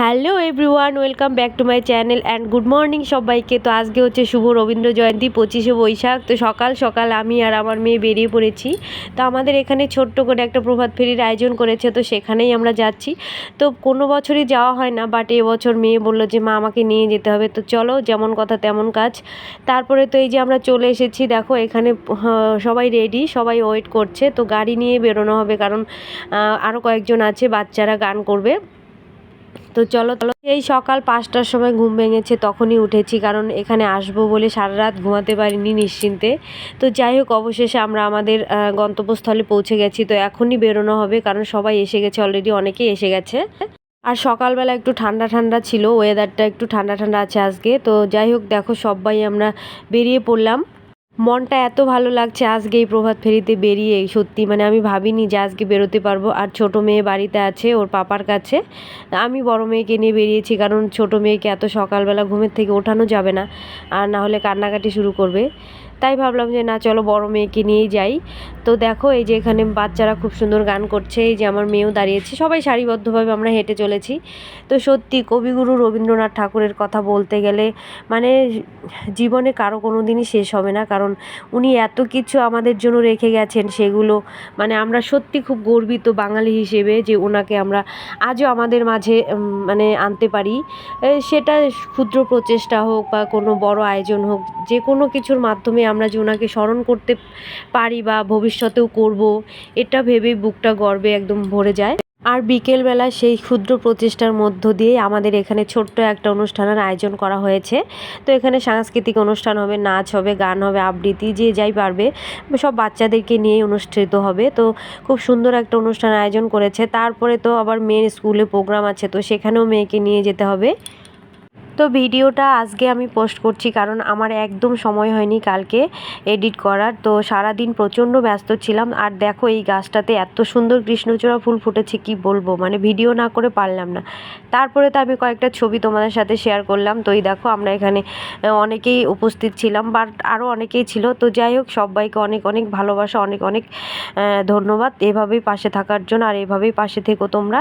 Hello everyone, welcome back to my channel and good morning সবাইকে। তো আজকে হচ্ছে শুভ রবীন্দ্র জয়ন্তী, পঁচিশে বৈশাখ। তো সকাল সকাল আমি আর আমার মেয়ে বেরিয়ে পড়েছি। তো আমাদের এখানে ছোট্ট করে একটা প্রভাত ফেরির আয়োজন করেছে, তো সেখানেই আমরা যাচ্ছি। তো কোনো বছরই যাওয়া হয় না বাট এবছর মেয়ে বলল যে, মা, আমাকে নিয়ে যেতে হবে। তো চলো, যেমন কথা তেমন কাজ। তারপরে তো এই যে আমরা চলে এসেছি, দেখো এখানে সবাই রেডি সবাই ওয়েট করছে। তো গাড়ি নিয়ে বেরোনো হবে, কারণ আরও কয়েকজন আছে, বাচ্চারা গান করবে। তো চলো চলো। এই সকাল পাঁচটার সময় ঘুম ভেঙেছে, তখনই উঠেছি, কারণ এখানে আসব বলে সারা রাত ঘুমাতে পারিনি নিশ্চিন্তে। তো যাই হোক, অবশেষে আমরা আমাদের গন্তব্যস্থলে পৌঁছে গেছি। তো এখনই বেরোনো হবে, কারণ সবাই এসে গেছে অলরেডি অনেকেই এসে গেছে। আর সকালবেলা একটু ঠান্ডা ঠান্ডা ছিল ওয়েদারটা একটু ঠান্ডা ঠান্ডা আছে আজকে। তো যাই হোক, দেখো, সবাই আমরা বেরিয়ে পড়লাম। মনটা এত ভালো লাগছে আজকে এই প্রভাত ফেরিতে বেরিয়ে, সত্যি মানে আমি ভাবিনি যে আজকে বেরোতে পারব। আর ছোট মেয়ে বাড়িতে আছে, ওর পাপার কাছে। আমি বড় মেয়েকে নিয়ে বেরিয়েছি কারণ ছোট মেয়েকে এত সকালবেলা ঘুমের থেকে ওঠানো যাবে না। আর না হলে কান্নাকাটি শুরু করবে। তাই ভাবলাম যে না, চলো বড় মেয়েকে নিয়েই যাই। তো দেখো, এই যে এখানে বাচ্চারা খুব সুন্দর গান করছে, এই যে আমার মেয়েও দাঁড়িয়েছে। সবাই সারিবদ্ধভাবে আমরা হেঁটে চলেছি। তো সত্যি কবিগুরু রবীন্দ্রনাথ ঠাকুরের কথা বলতে গেলে মানে জীবনে কারও কোনো দিনই শেষ হবে না। কারণ উনি এত কিছু আমাদের জন্য রেখে গেছেন, সেগুলো মানে আমরা সত্যি খুব গর্বিত বাঙালি হিসেবে যে ওনাকে আমরা আজও আমাদের মাঝে মানে আনতে পারি। সেটা ক্ষুদ্র প্রচেষ্টা হোক বা কোনো বড় আয়োজন হোক, যে কোনো কিছুর মাধ্যমে আমরা যে ওনাকে স্মরণ করতে পারি বা ভবিষ্যতেও করব, এটা ভেবেই বুকটা গর্বে একদম ভরে যায়। আর বিকেলবেলা সেই ক্ষুদ্র প্রচেষ্টার মধ্য দিয়ে আমাদের এখানে ছোট্ট একটা অনুষ্ঠানের আয়োজন করা হয়েছে। তো এখানে সাংস্কৃতিক অনুষ্ঠান হবে, নাচ হবে, গান হবে, আবৃত্তি, যে যাই পারবে, সব বাচ্চাদেরকে নিয়ে অনুষ্ঠিত হবে। তো খুব সুন্দর একটা অনুষ্ঠান আয়োজন করেছে। তারপরে তো আবার মেয়ের স্কুলে প্রোগ্রাম আছে, তো সেখানেও মেয়েকে নিয়ে যেতে হবে। তো ভিডিওটা আজকে আমি পোস্ট করছি কারণ আমার একদম সময় হয়নি কালকে এডিট করার। তো সারাদিন প্রচণ্ড ব্যস্ত ছিলাম। আর দেখো এই গাছটাতে এত সুন্দর কৃষ্ণচূড়া ফুল ফুটেছে, কি বলব? মানে ভিডিও না করে পারলাম না। তারপরে তো আমি কয়েকটা ছবি তোমাদের সাথে শেয়ার করলাম। তো এই দেখো আমরা এখানে অনেকেই উপস্থিত ছিলাম বাট আরও অনেকেই ছিল। তো যাই হোক, সবাইকে অনেক অনেক ভালোবাসা, অনেক অনেক ধন্যবাদ। এভাবেই পাশে থাকার জন্য, আর এভাবেই পাশে থেকো তোমরা।